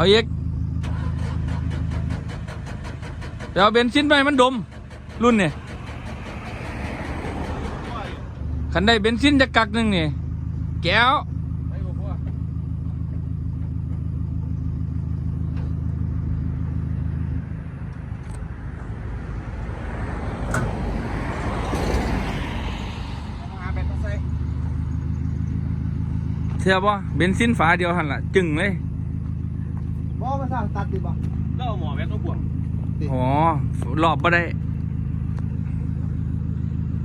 เอาอีกเดี๋ยวเบนซินไปมันดม รุ่นเนี่ยคันได้เบนซินจะกักหนึ่งนี่แก้วไปบ่พ่อหาบ่เชื่อป่ะเบนซินฝาเดียวหันละจึงเลยาสร้างตัดดิบ่แล้วเอาหมอแม่ต้องบ่วงอ๋อรอบบ่ได้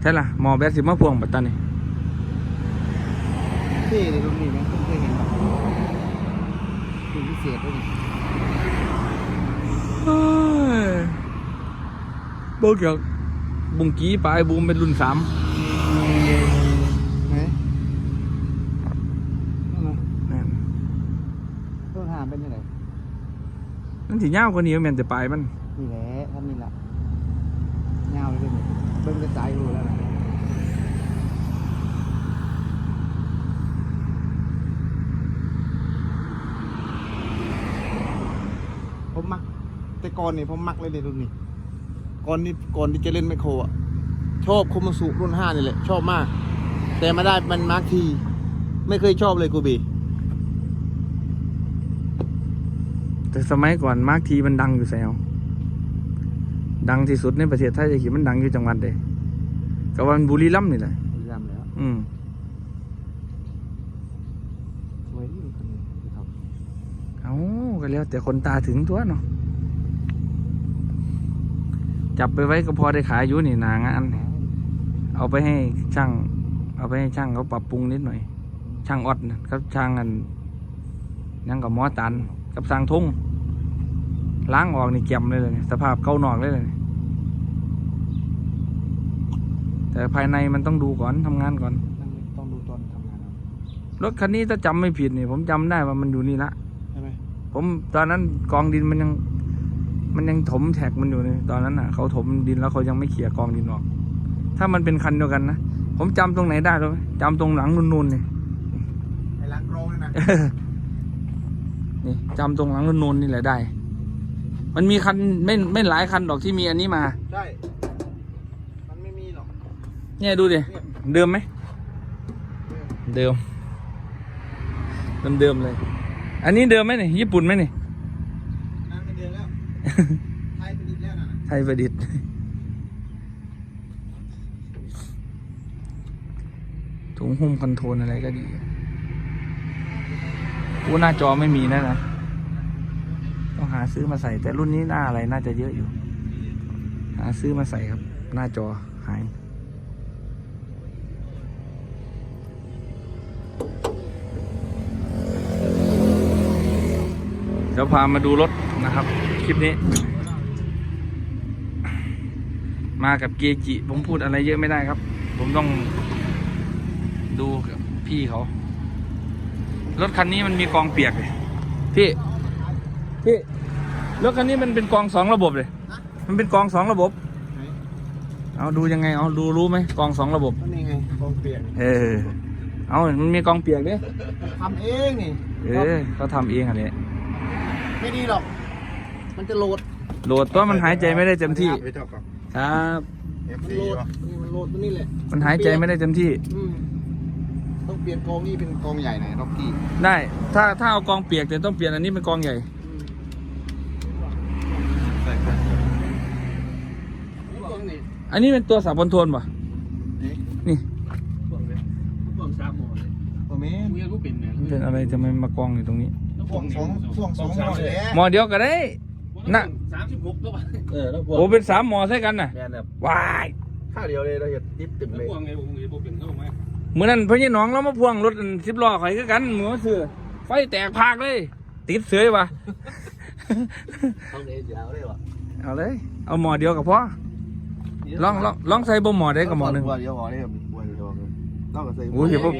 ใช่ล่ะหมอแบตสิมาพวงปัตตานีที่ในรุ่นนี้แม่งเพิ่งเคยเห็นแบบรุ่นพิเศษด้วยนี่โบเกี่ยวบุงกี้ปลายบูมเป็นรุ่นสามไหนนั่นน่ะนั่นต้นหามเป็นยังไง นั่นสิยาวกว่านี้แมนแต่ปลายมัน นี่แหละท่านนี่แหละยาเลยเป็นเบิ่งกระจายรู้แล้วนะผมมัก แต่ก่อนนี่ผมมักเลยในรุ่นนี้ก่อนนี่ก่อนที่จะเล่นไมโครอะ ชอบโคมาสุรุ่นห้านี่แหละ ชอบมาก แต่มาได้มันมาร์คที ไม่เคยชอบเลยกูบี แต่สมัยก่อนมาร์กทีมันดังอยู่แซวดังที่สุดในประเทศไทยจะคิดมันดังอยู่จังหวัดใดก็วันบุรีรัมย์นี่แหละยำแล้วอืมสวยที่คนนี้ครับเอาก็แล้ว แต่คนตาถึงตัวเนาะจับไปไว้ก็พอได้ขายอยู่นี่หนางานนี่เอาไปให้ช่าง เอาไปให้ช่างเขาปรับปรุงนิดหน่อย ช่างออดนะกับช่างอันยังกับหมอตันกับสร้างทุ่ง ล้างออกนี่เก็มเลยเลยสภาพเก่านอกเลยเลยแต่ภายในมันต้องดูก่อนทำงานก่อนมันต้องดูตอนทำงานครับรถคันนี้ถ้าจำไม่ผิดนี่ผมจำได้ว่ามันอยู่นี่ละใช่ไหมผมตอนนั้นกองดินมันยัง มันยังถมแท็กมันอยู่เลยตอนนั้นอะเขาถมดินแล้วเขายังไม่เขี่ยกองดินออก ถ้ามันเป็นคันเดียวกันนะผมจำตรงไหนได้รู้ไหมจำตรงหลังนูนๆนี่ไอ้ล้างกรองนี่นะนี่จำตรงหลังนูนๆนี่แหละได้ มันมีคันไม่ไม่หลายคันดอกที่มีอันนี้มา ใช่ มันไม่มีหรอกเนี่ยดูดิเดิมไหมเดิมเดิมเดิมเลย อันนี้เดิมไหมนี่ญี่ปุ่นไหมนี่นั่นไม่เดือนแล้ว ไทยเป็นอีกแล้วนะไทยประดิษฐ์ถุงหุ้มคอนโทรลอะไรก็ดีกูหน้าจอไม่มีนะนะต้องหา ซื้อมาใส่ แต่รุ่นนี้หน้าอะไรน่าจะเยอะอยู่ หาซื้อมาใส่ครับ หน้าจอหายเดี๋ยวพามาดูรถนะครับ คลิปนี้ มากับเกจิ ผมพูดอะไรเยอะไม่ได้ครับ ผมต้องดูกับพี่เขา รถคันนี้มันมีกองเปียกเลยพี่ พี่ รถคันนี้มันเป็นกองสองระบบเลย มันเป็นกองสองระบบไหนเอาดูยังไง เอาดูรู้ไหมกองสองระบบ ก็นี่ไงกองเปลี่ยนเออ เอามันมีกองเปียกด้วยทำเองนี่เออเขาทำเองอะไรไม่ดีหรอก มันจะโหลด โหลดตัวมันหายใจไม่ได้เต็มที่ไปเท่ากับครับ มันโหลดนี่มันโหลดตัวนี้แหละ มันหายใจไม่ได้เต็มที่อืมต้องเปลี่ยนกองนี่เป็นกองใหญ่หน่อยร็อกกี้ ได้ ถ้าถ้าเอากองเปียกแต่ต้องเปลี่ยนอันนี้เป็นกองใหญ่ ใส่ไป ก องนี่อันนี้เป็นตัวสาบนโทนป่ะนี่นี่บ่วงเลยบ่วงสามหมอเลยโอ้แม่กูยังกูเป็นเนี่ยมันเป็นอะไรจะมามากองอยู่ตรงนี้ช่วงสองช่วงสองหน่อยแหละหมอเดียวก็ได้ น่ะ สามสิบหกแล้วป่ะเออแล้วโอ้เป็นสามหมอใช่กันน่ะแม่แบบวายข้าเดียวเลยเราจะดิบตึงแล้วเลยบ่วงไงบ่วงไงบ่เป็นเข้าไหมเมื่อนั้นพ่อยี่น้องเรามาพ่วงรถสิบล้อข่อยคือกันหมือเสือไฟแตกพากเลย ติดเสือว่ะต้องเลยยาวเลยวะเอาเลย เอาหมอเดียวกับพ่อ ลองลองลองใส่บ่หมอได้กับหมอหนึ่งบัวเดียวหมอนี่ครับบัวเดียวเลยต้องกับใส่โอ้ยเห็นบ่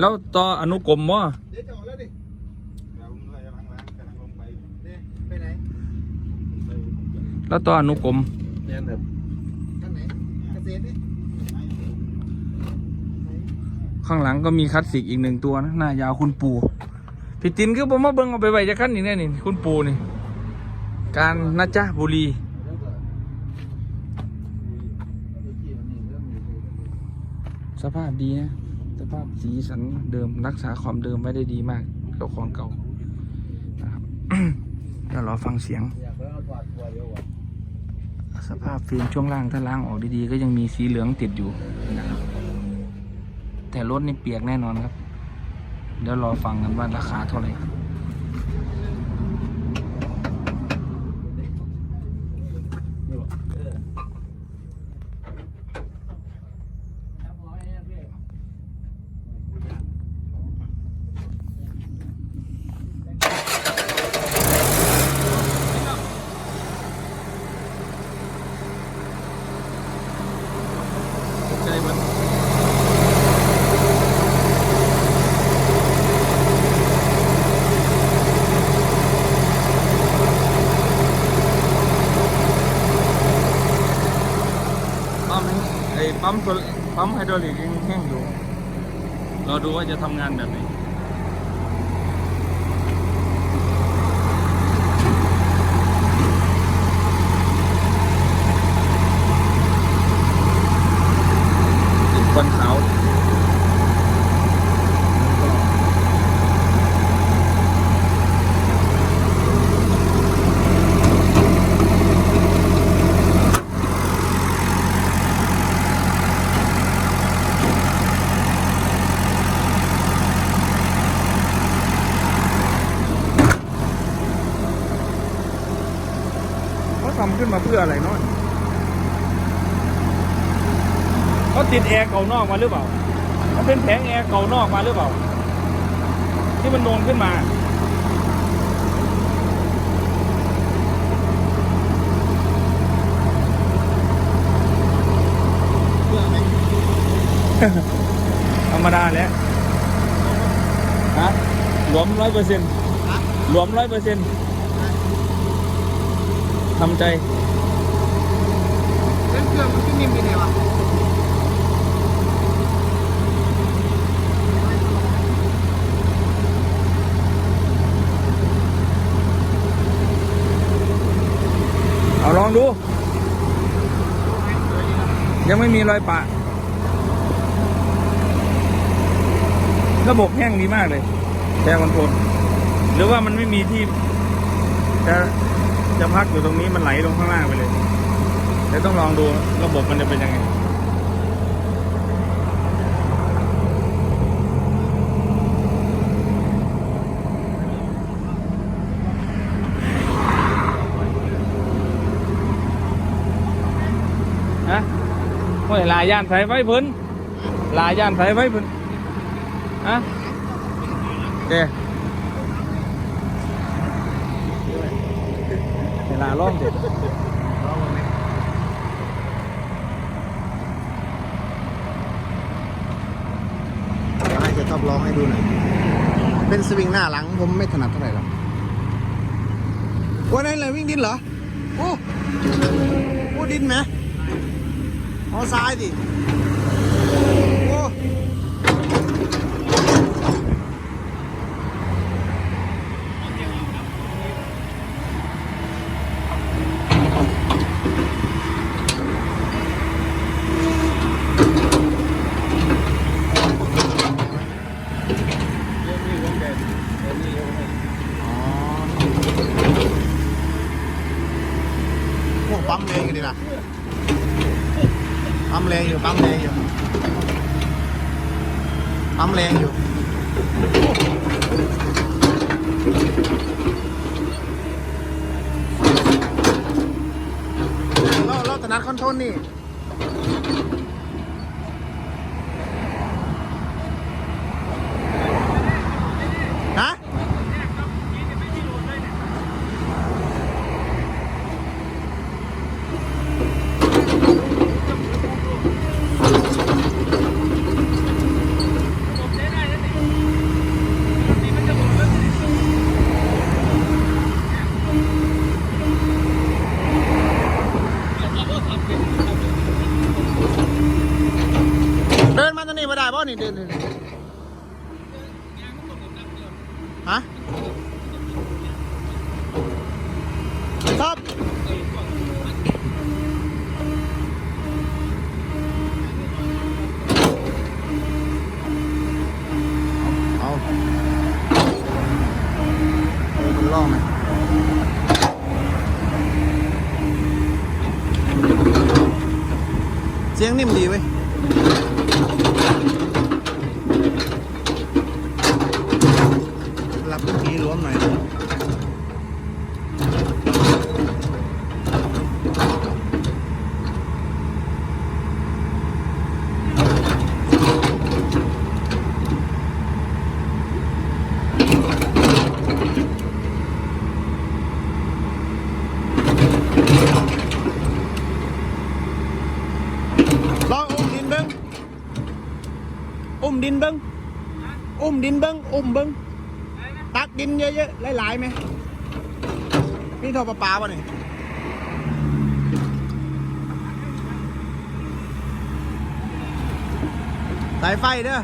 แล้วต่ออนุกรมบ่เดี๋ยวจะออกแล้วดิเรากำลังล้างกำลังลงไปเนี่ยไปไหนแล้วต่ออนุกรมเนี่ยแบบเศษดิข้างหลังก็มีคลาสสิกอีกหนึ่งตัวนะหน้ายาวคุณปูพี่ตินคือผมมาเบิ่งเอาไปไว้จะขั้นอีกแน่นี่คุณปูนี่ การนะจ๊ะบุรี ส ภาพดีนะ สภาพสีสันเดิมรักษาความเดิมไว้ได้ดีมากกับของเก่านะครับเดี๋ยวรอฟังเสียง สภาพฟิล์มช่วงล่างถ้าล้างออกดีๆ ก็ยังมีสีเหลืองติดอยู่นะครับแต่รถนี่เปียกแน่นอนครับ เดี๋ยวรอฟังกันว่าราคาเท่าไหร่ ใจมันปั๊มไอ้ปั๊ มตัวปั๊มไฮดรอลิกยังแห้งอยู่ เราดูว่าจะทำงานแบบไหนเป็นควันขาวเขาทำขึ้นมาเพื่ออะไรเนาะเขาติด แอร์เก่านอกมาหรือเปล่า มันเป็นแผงแอร์เก่านอกมาหรือเปล่า ที่มันโดนขึ้นมาธรรมดาแล้วฮะหลวมร้อยเปอร์เซ็นต์หลวมร้อยเปอร์เซ็นต์ทำใจเล่นเครื่องมันขึ้นนิ่มไปไหนวะ เอาลองดู ยังไม่มีรอยปะ ระบบแห้งดีมากเลยแชร์คอนโทรลหรือว่ามันไม่มีที่ จะจะพักอยู่ตรงนี้มันไหลลงข้างล่างไปเลยแต่ต้องลองดูระบบมันจะเป็นยังไง ฮะโอ้ย ลายย่านไฟไฟเพิ่นลายย่านไฟไฟเพิ่นฮะเด้เวลาล่อมเด็ดเดี๋ยวให้จะทดลองให้ดูหน่อย เป็นสวิงหน้าหลังผมไม่ถนัดเท่าไหร่หรอกวันนั้นเลยวิ่งดินเหรอ โอ้ โอ้ดินไหม เอาซ้ายดิโอ้พวกปั๊มแรงอยู่ดีนะปั๊มแรงอยู่ปั๊มแรงอยู่ปั๊มแรงอยู่เราเราถนัดคอนโทรลนี่ ฮะ เนี่เดินเลยฮะครับ เอาเออมันล่องไหมเสียงนิ่มดีเว้ย รับเมื่อกี้รวมหน่อยลองอุ้ม ดินเบิ้งอุ้มดินเบิ้งอุ้มดินเบิ้งอุ้มเบิ้งตักดินเยอะๆหลายๆไหมนี่ทอปลาปลาป่ะนี่สายไฟเด้อ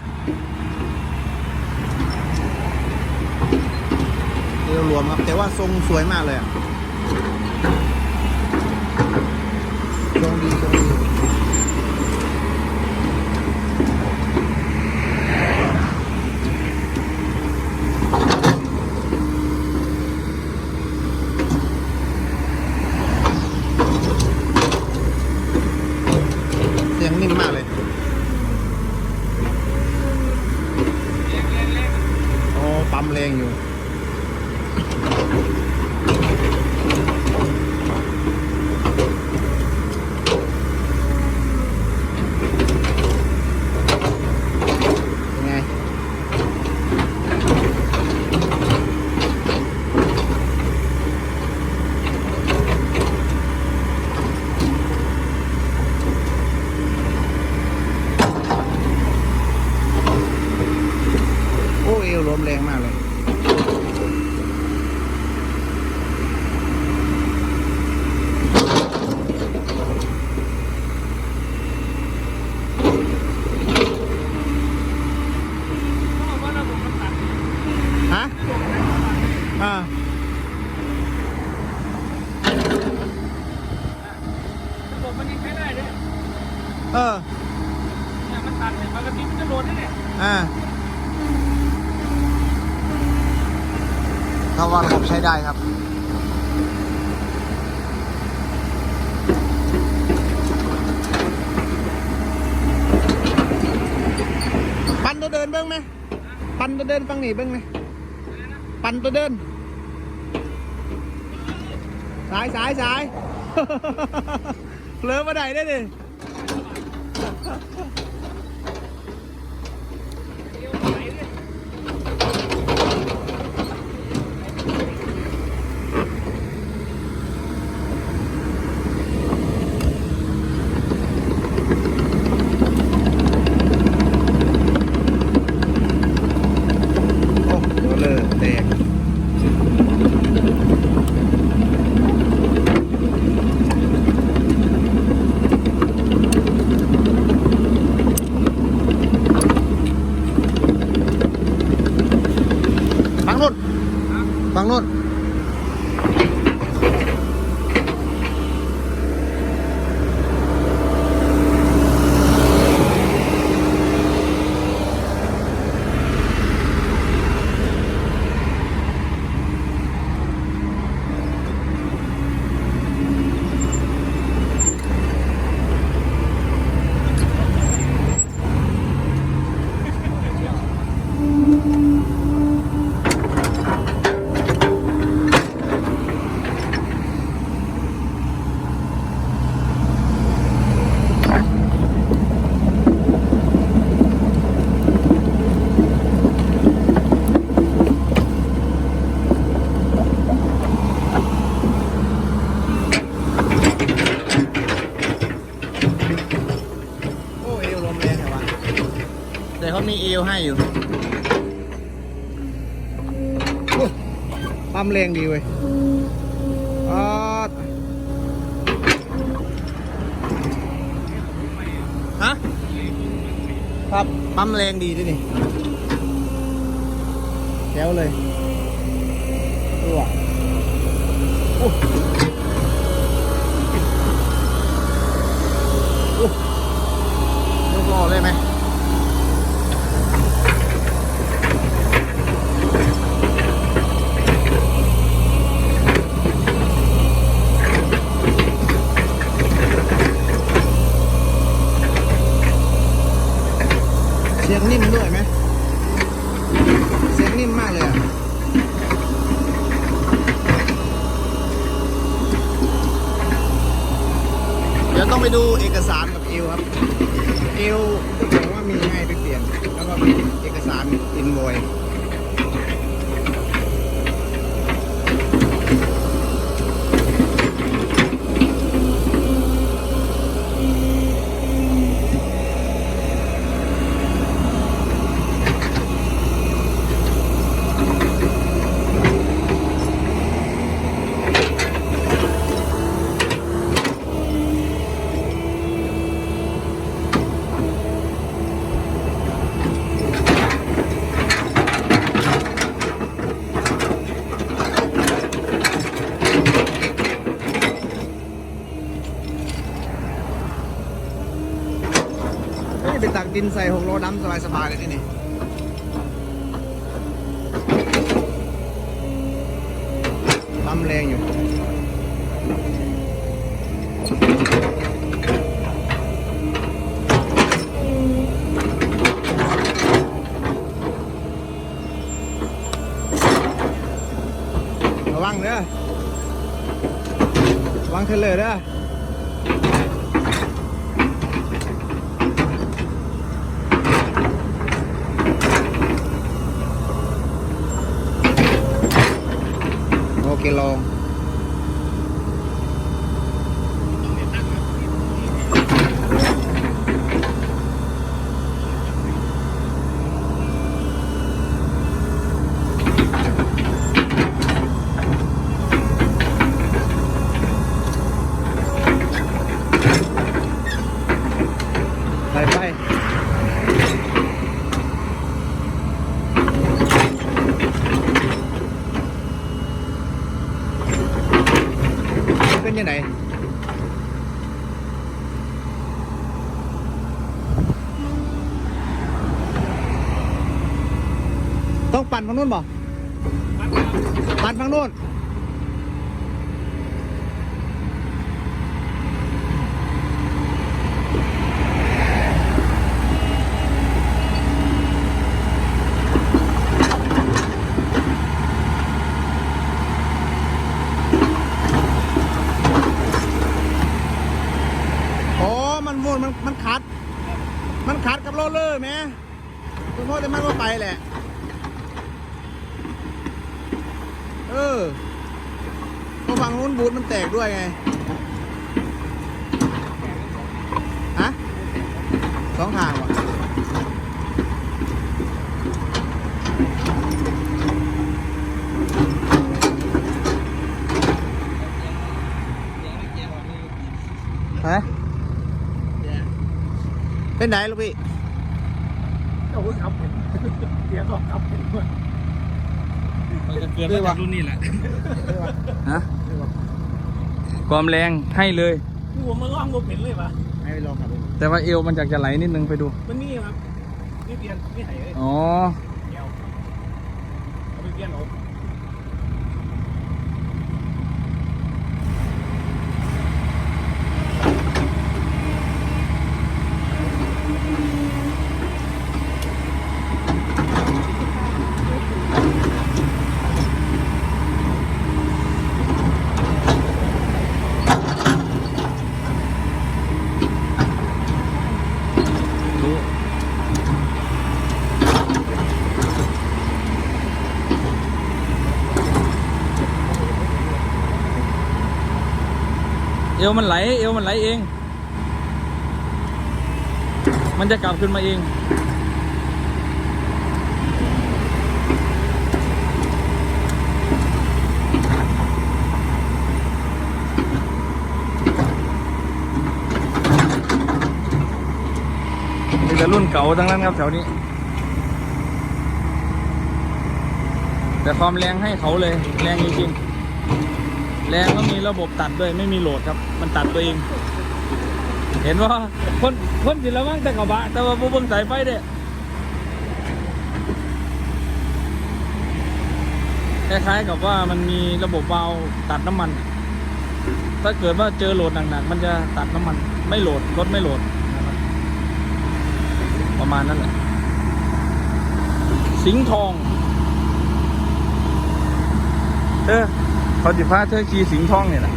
เรียวรวมครับ แต่ว่าทรงสวยมากเลยอะทรงดีทรงดี เสียงนิ่มมากเลย โอ้ปั๊มแรงอยู่ เป็นไง โอ้เอวลมแรงมากเลย ฮะ อ่า ระบบมันยังใช้ได้เลย เออ เนี่ยมันตัดเนี่ยปกติมันจะโหลดได้เนี่ยอ่าเขาว่าระบบใช้ได้ครับ ปันตัวเดินเบ้างไหม ปันตัวเดินฟังหนีเบ้างไหม ปันตัวเดิน สายสายสาย เผลอมาได้ได้ดิ 哈哈。 มีเอวให้อยู่โอ้ปั๊มแรงดีเว้ยอ่าฮะ ครับ ปั๊มแรงดีด้วยนี่แจ๋วเลยดูอะโอ้โอ้ยกล้อเลยไหม นิ่มด้วยไหมเสียงนิ่มมากเลยอะ เดี๋ยวต้องไปดูเอกสารกับเอวครับ เอวจะบอกว่ามีให้ไปเปลี่ยน แล้วก็มีเอกสารอินโวยเฮ้ยไปตักดิน ใส่หกล้อดำสบายๆเลยที่นี่ปั๊มแรงอยู่ระวังเด้อระวังเทเลอร์เด้อเคลองไปไปเป็นยังไงต้องปั่ นฝั่งนู้นบ่ปั่นฝั่งนู้นโอ้มันวนมันขัด มันขัดกับโรลเลอร์แหมคุณพ่อแต่มันว่าไปแหละ เออเพราะฝั่งนู้นบูทมันแตกด้วยไง ฮะสองทางวะฮะเป็นไหนลูกพี่ โอ้ยครับเสียก็ครับ มันจะเกินมาจากรุ่นนี้แหละฮะความแรงให้เลยหัวมันร่องก็เป็นเลยปะให้ไปลองขับดูแต่ว่าเอวมันจากจะไหลนิดนึงไปดู มันนี่ครับนี่เปลี่ยนนี่ไหนเลยอ๋อเดียวเอาไปเปลี่ยนเอา เอวมันไหล เอวมันไหลเอง มันจะกลับขึ้นมาเองมีแต่รุ่นเก่าทั้งนั้นครับแถวนี้ แต่ความแรงให้เขาเลย แรงจริงๆ แรงแล้วมีระบบตัดด้วยไม่มีโหลดครับ มันตัดตัวเอง เห็นว่าคนคนสิละมั้งแต่กระบะ แต่ว่าบ่เบิ่งสายไฟเด้คล้ายๆกับว่ามันมีระบบวาล์วตัดน้ำมัน ถ้าเกิดว่าเจอโหลดหนักๆมันจะตัดน้ำมัน ไม่โหลดรถไม่โหลด ประมาณนั้นแหละ สิงทอง เออ เขาจิพาเธอขี่สิงห์ทองเนี่ยแหละ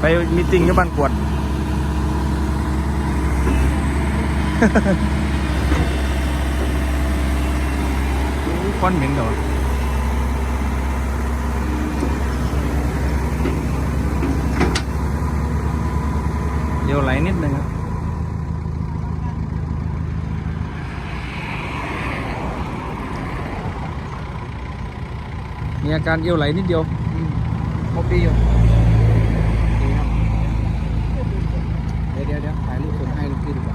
ไปมีตติ้งที่บ้านกวด ควันเหม็นเหรอเดี๋ยวไหลนิดนึงครับ มีอาการเอวไหลนิดเดียวพอปีอยู่ดีครับเดี๋ยวเดี๋ยวเดี๋ยวถ่ายรูปส่งให้ลูกพี่ดีกว่า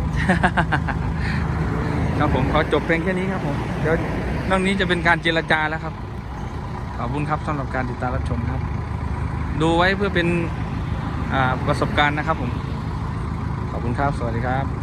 ครับผมขอจบเพลงแค่นี้ครับผมเดี๋ยวนอกนี้จะเป็นการเจรจาแล้วครับ ขอบคุณครับสำหรับการติดตามรับชมครับ ดูไว้เพื่อเป็นอ่าประสบการณ์นะครับผม ขอบคุณครับ สวัสดีครับ